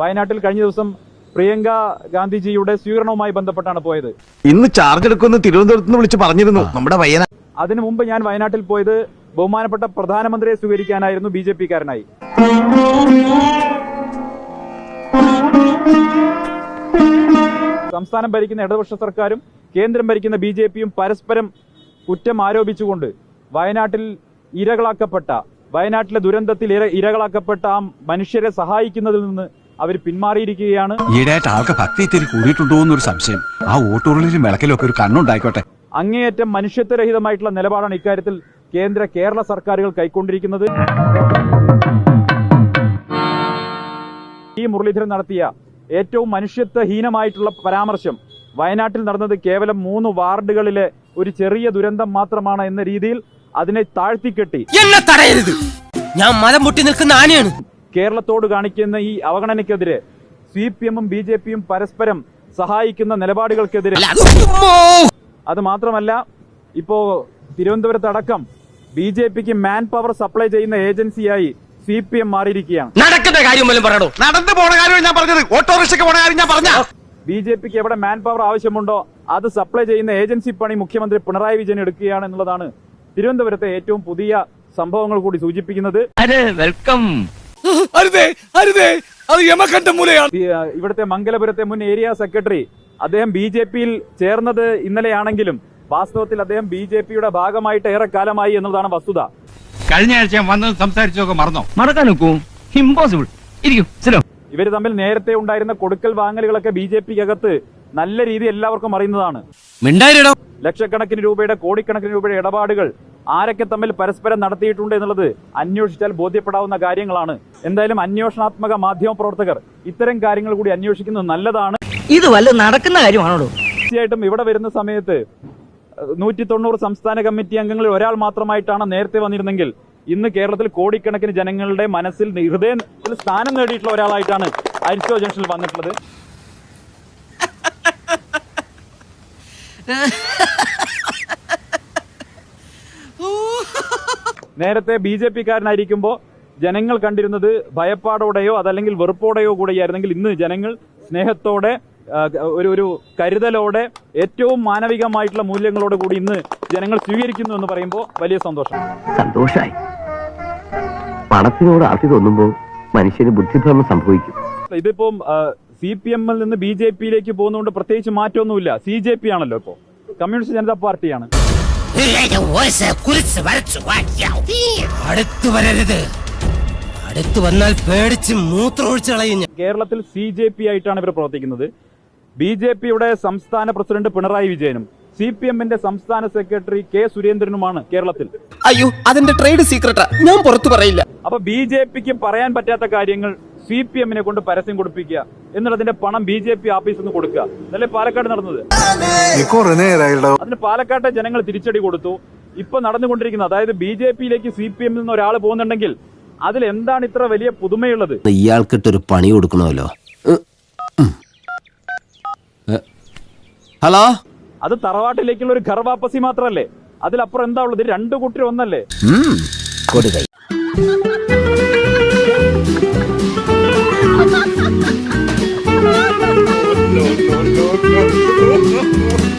വയനാട്ടിൽ കഴിഞ്ഞ ദിവസം പ്രിയങ്ക ഗാന്ധിജിയുടെ സ്വീകരണവുമായി ബന്ധപ്പെട്ടാണ് പോയത്. ഇന്ന് ചാർജ് എടുക്കുന്ന തിരുവനന്തപുരത്ത് നിന്ന് വിളിച്ച് പറഞ്ഞിരുന്നു. നമ്മുടെ വയനാട് അതിനു മുമ്പ് ഞാൻ വയനാട്ടിൽ പോയത് ബഹുമാനപ്പെട്ട പ്രധാനമന്ത്രിയെ സ്വീകരിക്കാനായിരുന്നു ബി ജെ പിക്കാരനായി. സംസ്ഥാനം ഭരിക്കുന്ന ഇടതുപക്ഷ സർക്കാരും കേന്ദ്രം ഭരിക്കുന്ന ബി ജെ പിയും പരസ്പരം കുറ്റം ആരോപിച്ചുകൊണ്ട് വയനാട്ടിൽ ഇരകളാക്കപ്പെട്ട വയനാട്ടിലെ ദുരന്തത്തിൽ ഇരകളാക്കപ്പെട്ട ആ മനുഷ്യരെ സഹായിക്കുന്നതിൽ നിന്ന് അവർ പിന്മാറിയിരിക്കുകയാണ്. ഈടായിട്ട് ആൾക്ക് ഭക്തി ഇത്തിരി കൂടിയിട്ടുണ്ടോ എന്നൊരു സംശയം. ആ ഓട്ടോറിലും വിളക്കിലും ഒക്കെ ഒരു കണ്ണുണ്ടായിക്കോട്ടെ. അങ്ങേയറ്റം മനുഷ്യത്വരഹിതമായിട്ടുള്ള നിലപാടാണ് ഇക്കാര്യത്തിൽ കേന്ദ്ര കേരള സർക്കാരുകൾ കൈക്കൊണ്ടിരിക്കുന്നത്. ഈ മുരളീധരൻ നടത്തിയ ഏറ്റവും മനുഷ്യത്വഹീനമായിട്ടുള്ള പരാമർശം വയനാട്ടിൽ നടന്നത് കേവലം മൂന്ന് വാർഡുകളിലെ ഒരു ചെറിയ ദുരന്തം മാത്രമാണ് എന്ന രീതിയിൽ അതിനെ താഴ്ത്തിക്കെട്ടി. എന്നെ തടയരുത്. ഞാൻ മലം മുട്ടി നിൽക്കുന്ന ആനയാണ്. കേരളത്തോട് കാണിക്കുന്ന ഈ അവഗണനയ്ക്കെതിരെ സി പി എമ്മും ബി ജെ പിയും പരസ്പരം സഹായിക്കുന്ന നിലപാടുകൾക്കെതിരെ അത് മാത്രമല്ല ഇപ്പോ തിരുവനന്തപുരത്ത് അടക്കം ബി ജെ പിക്ക് മാൻ പവർ സപ്ലൈ ചെയ്യുന്ന ഏജൻസിയായി സി പി എം മാറിയിരിക്കുകയാണ്. നടക്കുന്ന കാര്യം പറയണോ? നടന്നു പോണ കാര്യം ഞാൻ പറഞ്ഞത്. ഓട്ടോറിക്ഷയ്ക്ക് പോണ കാര്യം ഞാൻ പറഞ്ഞ ബി ജെ പിക്ക് എവിടെ മാൻ പവർ ആവശ്യമുണ്ടോ അത് സപ്ലൈ ചെയ്യുന്ന ഏജൻസി പണി മുഖ്യമന്ത്രി പിണറായി വിജയൻ എടുക്കുകയാണ് എന്നുള്ളതാണ് തിരുവനന്തപുരത്തെ ഏറ്റവും പുതിയ സംഭവങ്ങൾ കൂടി സൂചിപ്പിക്കുന്നത്. വെൽക്കം. അരുതേ അരുതേ അത് യമകണ്ഠ മൂലയാണ്. ഇവിടുത്തെ മംഗലപുരത്തെ മുൻ ഏരിയ സെക്രട്ടറി അദ്ദേഹം ബി ജെ പിയിൽ ചേർന്നത് ഇന്നലെയാണെങ്കിലും വാസ്തവത്തിൽ അദ്ദേഹം ബി ജെ പിയുടെ ഭാഗമായിട്ട് ഏറെ കാലമായി എന്നതാണ് വസ്തുത. കഴിഞ്ഞ ആഴ്ച വന്ന് സംസാരിച്ചൊക്കെ സംസാരിച്ചതൊക്കെ മറന്നോ? മറക്കാൻ നോക്കൂ. ഇമ്പോസിബിൾ ഇരിക്കും സ്ഥലം ഇവർ തമ്മിൽ നേരത്തെ ഉണ്ടായിരുന്ന കൊടുക്കൽ വാങ്ങലുകളൊക്കെ ബി ജെ പിക്കകത്ത് നല്ല രീതി എല്ലാവർക്കും അറിയുന്നതാണ്. ലക്ഷക്കണക്കിന് രൂപയുടെ കോടിക്കണക്കിന് രൂപയുടെ ഇടപാടുകൾ ആരൊക്കെ തമ്മിൽ പരസ്പരം നടത്തിയിട്ടുണ്ട് എന്നുള്ളത് അന്വേഷിച്ചാൽ ബോധ്യപ്പെടാവുന്ന കാര്യങ്ങളാണ്. എന്തായാലും അന്വേഷണാത്മക മാധ്യമ പ്രവർത്തകർ ഇത്തരം കാര്യങ്ങൾ കൂടി അന്വേഷിക്കുന്നത് നല്ലതാണ്. ഇത് വല്ല നടക്കുന്ന കാര്യമാണോ തീർച്ചയായിട്ടും ഇവിടെ വരുന്ന സമയത്ത് നൂറ്റി തൊണ്ണൂറ് സംസ്ഥാന കമ്മിറ്റി അംഗങ്ങളിൽ ഒരാൾ മാത്രമായിട്ടാണ് നേരത്തെ വന്നിരുന്നെങ്കിൽ ഇന്ന് കേരളത്തിൽ കോടിക്കണക്കിന് ജനങ്ങളുടെ മനസ്സിൽ ഹൃദയത്തിൽ സ്ഥാനം നേടിയിട്ടുള്ള ഒരാളായിട്ടാണ് അരിച്ചോ ജംഗ്ഷനിൽ വന്നിട്ടുള്ളത്. നേരത്തെ ബി ജെ പിക്കാരനായിരിക്കുമ്പോൾ ജനങ്ങൾ കണ്ടിരുന്നത് ഭയപ്പാടോടെയോ അതല്ലെങ്കിൽ വെറുപ്പോടെയോ കൂടെയായിരുന്നെങ്കിൽ ഇന്ന് ജനങ്ങൾ സ്നേഹത്തോടെ ഒരു ഒരു കരുതലോടെ ഏറ്റവും മാനവികമായിട്ടുള്ള മൂല്യങ്ങളോട് കൂടി ഇന്ന് ജനങ്ങൾ സ്വീകരിക്കുന്നു എന്ന് പറയുമ്പോൾ വലിയ സന്തോഷം. സന്തോഷായി. പണത്തിനോട് ആർത്തി തോന്നുമ്പോൾ മനുഷ്യന് ബുദ്ധിഭ്രമം സംഭവിക്കും. ഇതിപ്പം സി പി എമ്മിൽ നിന്ന് ബി ജെ പിയിലേക്ക് പോകുന്നതുകൊണ്ട് പ്രത്യേകിച്ച് മാറ്റമൊന്നുമില്ല. സി ജെ പി ആണല്ലോ ഇപ്പോ. കമ്മ്യൂണിസ്റ്റ് ജനതാ പാർട്ടിയാണ്. കുറിച്ച് വരച്ചു അടുത്തു വരരുത്. അടുത്തു വന്നാൽ പേടിച്ച് മൂത്രമൊഴിച്ച് കളയും കേരളത്തിൽ സി ജെ പി ആയിട്ടാണ് ഇവർ പ്രവർത്തിക്കുന്നത്. ബി ജെ പിയുടെ സംസ്ഥാന പ്രസിഡന്റ് പിണറായി വിജയനും സി പി എമ്മിന്റെ സംസ്ഥാന സെക്രട്ടറി കെ സുരേന്ദ്രനുമാണ് കേരളത്തിൽ. അയ്യോ അതിന്റെ ട്രേഡ് സീക്രട്ടാ. ഞാൻ പുറത്തു പറയില്ല. അപ്പൊ ബി ജെ പിക്ക് പറയാൻ പറ്റാത്ത കാര്യങ്ങൾ സി പി എമ്മിനെ കൊണ്ട് പരസ്യം കൊടുപ്പിക്കുക എന്നുള്ളതിന്റെ പണം ബി ജെ പി ഓഫീസിൽ നിന്ന് കൊടുക്കുക. അതല്ലേ പാലക്കാട് നടന്നത്. അതിന് പാലക്കാട്ടെ ജനങ്ങൾ തിരിച്ചടി കൊടുത്തു. ഇപ്പൊ നടന്നുകൊണ്ടിരിക്കുന്നത് അതായത് ബി ജെ പിയിലേക്ക് സി പി എമ്മിൽ നിന്ന് ഒരാൾ പോകുന്നുണ്ടെങ്കിൽ അതിൽ എന്താണ് ഇത്ര വലിയ പുതുമയുള്ളത്? ഇയാൾക്കിട്ടൊരു പണി കൊടുക്കണമല്ലോ. ഹലോ? അത് തറവാട്ടിലേക്കുള്ള ഒരു ഘർവാപ്പസി മാത്രല്ലേ? അതിലപ്പുറം എന്താ ഉള്ളത്? രണ്ടു കുട്ടി ഒന്നല്ലേ? കൊടുകൈ Oh, oh, oh.